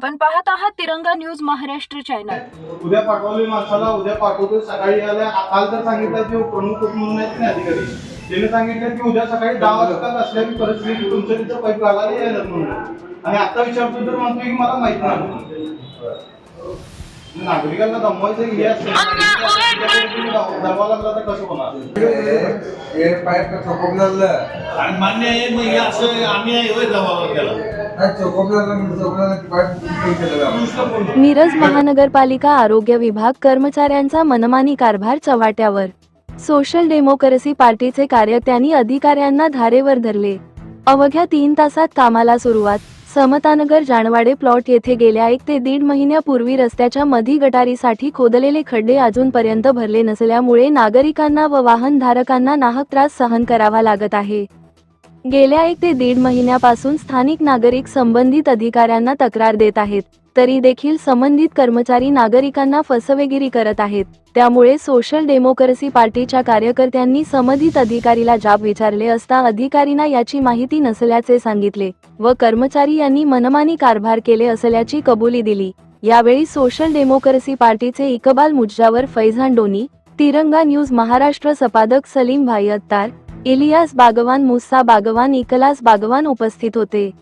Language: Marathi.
आपण पाहत आहात तिरंगा न्यूज महाराष्ट्र चॅनल. उद्या पाठवली माणसाला उद्या पाठवतो. सकाळी आल्या काल तर सांगितलं की प्रमुख म्हणून आहेत ना अधिकारी. त्याने सांगितलं की उद्या सकाळी दहा वाजता असल्याची परिस्थिती तुमच्या तिथं पाईप घालायला येणार म्हणून. आणि आता विचारतो तर म्हणतो की मला माहीत नाही. नागरिकांना दमवायचं हे दमवा लागला तर कसं होणार? हे पाईप आणि मान्य आहे मग हे असं आम्ही आहे होय जबाब त्याला. मिरज महानगरपालिका आरोग्य विभाग कर्मचाऱ्यांचा मनमानी कारभार चव्हाट्यावर. सोशल डेमोक्रेसी पार्टीचे कार्यकर्त्यांनी अधिकाऱ्यांना धारेवर धरले. अवघ्या तीन तासात कामाला सुरुवात. समतानगर जाणवाडे प्लॉट येथे गेल्या एक ते दीड महिन्यापूर्वी रस्त्याच्या मधी गटारीसाठी खोदलेले खड्डे अजूनपर्यंत भरले नसल्यामुळे नागरिकांना व वाहनधारकांना नाहक त्रास सहन करावा लागत आहे. गेल्या एक ते दीड महिन्यापासून स्थानिक नागरिक संबंधित अधिकाऱ्यांना तक्रार देत आहेत तरी देखील संबंधित कर्मचारी नागरिकांना फसवेगिरी करत आहेत. त्यामुळे सोशल डेमोक्रेसी पार्टीच्या कार्यकर्त्यांनी संबंधित अधिकारीला जाब विचारले असता अधिकारीना याची माहिती नसल्याचे सांगितले व कर्मचारी यांनी मनमानी कारभार केले असल्याची कबुली दिली. यावेळी सोशल डेमोक्रेसी पार्टीचे इकबाल मुज्जावर फैझान डोनी तिरंगा न्यूज महाराष्ट्र संपादक सलीम भाई अत्तार इलियास बागवान मुस्सा बागवान इकलास बागवान उपस्थित होते.